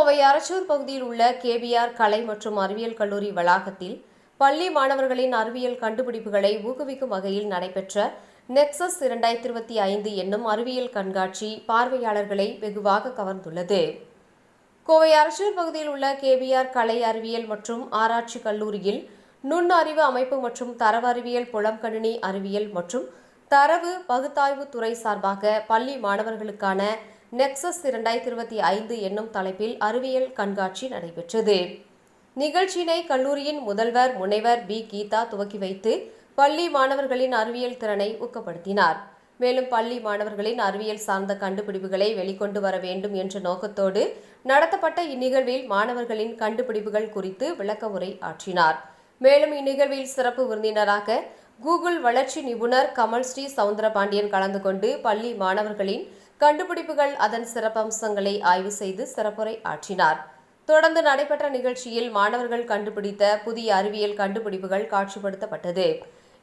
கோவை அரச்சூர் பகுதியில் உள்ள கேபிஆர் கலை மற்றும் அறிவியல் கல்லூரி வளாகத்தில் பள்ளி மாணவர்களின் அறிவியல் கண்டுபிடிப்புகளை ஊக்குவிக்கும் வகையில் நடைபெற்ற நெக்சஸ் இரண்டாயிரத்தி இருபத்தி ஐந்து என்னும் அறிவியல் கண்காட்சி பார்வையாளர்களை வெகுவாக கவர்ந்துள்ளது. கோவை அரசூர் பகுதியில் உள்ள கேபிஆர் கலை அறிவியல் மற்றும் ஆராய்ச்சி கல்லூரியில் நுண்ணறிவு அமைப்பு மற்றும் தரவு அறிவியல் புலம்கணினி அறிவியல் மற்றும் தரவு பகுத்தாய்வு துறை சார்பாக பள்ளி மாணவர்களுக்கான நெக்ஸஸ் இரண்டாயிரத்தி இருபத்தி ஐந்து என்னும் தலைப்பில் அறிவியல் கண்காட்சி நடைபெற்றது. நிகழ்ச்சியினை கல்லூரியின் முதல்வர் முனைவர் பி. கீதா துவக்கி வைத்து பள்ளி மாணவர்களின் அறிவியல் திறனை ஊக்கப்படுத்தினார். மேலும் பள்ளி மாணவர்களின் அறிவியல் சார்ந்த கண்டுபிடிப்புகளை வெளிக்கொண்டு வர வேண்டும் என்ற நோக்கத்தோடு நடத்தப்பட்ட இந்நிகழ்வில் மாணவர்களின் கண்டுபிடிப்புகள் குறித்து விளக்க உரை ஆற்றினார். மேலும் இந்நிகழ்வில் சிறப்பு விருந்தினராக கூகுள் வளர்ச்சி நிபுணர் கமல் ஸ்ரீ சவுந்தரபாண்டியன் கலந்து கொண்டு பள்ளி மாணவர்களின் கண்டுபிடிப்புகள் அதன் சிறப்பம்சங்களை ஆய்வு செய்து சிறப்புரை ஆற்றினார். தொடர்ந்து நடைபெற்ற நிகழ்ச்சியில் மாணவர்கள் கண்டுபிடித்த புதிய அறிவியல் கண்டுபிடிப்புகள் காட்சிப்படுத்தப்பட்டது.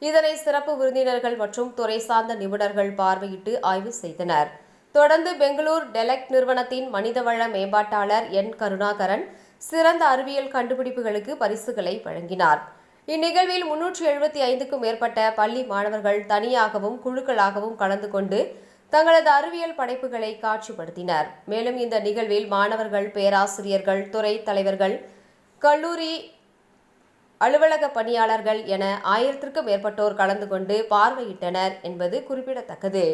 இதனை சிறப்பு விருந்தினர்கள் மற்றும் துறை சார்ந்த நிபுணர்கள் பார்வையிட்டு ஆய்வு செய்தனர். தொடர்ந்து பெங்களூர் டெலெக் நிறுவனத்தின் மனிதவள மேம்பாட்டாளர் என். கருணாகரன் சிறந்த அறிவியல் கண்டுபிடிப்புகளுக்கு பரிசுகளை வழங்கினார். இந்நிகழ்வில் முன்னூற்றி எழுபத்தி ஐந்துக்கும் மேற்பட்ட பள்ளி மாணவர்கள் தனியாகவும் குழுக்களாகவும் கலந்து கொண்டு தங்களது அறிவியல் படைப்புகளை காட்சிப்படுத்தினர். மேலும் இந்த நிகழ்வில் மாணவர்கள் பேராசிரியர்கள் துறை தலைவர்கள் கல்லூரி அலுவலக பணியாளர்கள் என ஆயிரத்திற்கும் மேற்பட்டோர் கலந்து கொண்டு பார்வையிட்டனர் என்பது குறிப்பிடத்தக்கது.